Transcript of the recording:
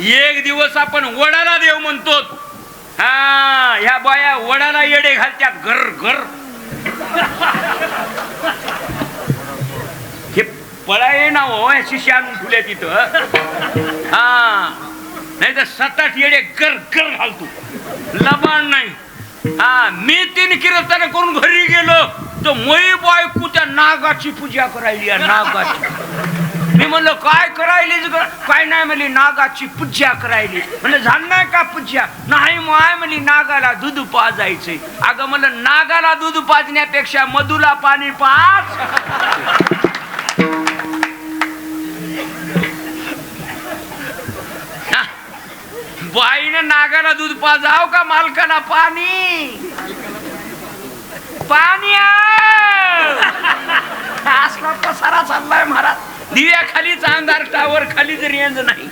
एक दिवस आपण वडाला देव म्हणतो. हा ह्या बाया वडाला येडे घालत्या घर घर. हे पळाये ना हो शिष्या आणून ठुल्या तिथं. हा. नाही तर सात आठ येडे गर कर घालतो. लबाण नाही. हा मी तीन कीर्तन करून घरी गेलो. तर मोई बायको त्या नागाची पूजा करायली या नागाची. म्हणलं काय करायली काय नाही म्हणली नागाची पूजा करायली. म्हणलं झालं नाही का पूजा? नाही माय म्हणली नागाला दूध पाजायचंय. अगं म्हणलं नागाला दूध पाजण्यापेक्षा मधुला पाणी पाच हा. बाईनं नागाला दूध पाजाव का मालकाला पाणी? पाणी असला पसारा चाललाय महाराज. दिव्याखालीच अंधार टावर खालीच रेंज नाही.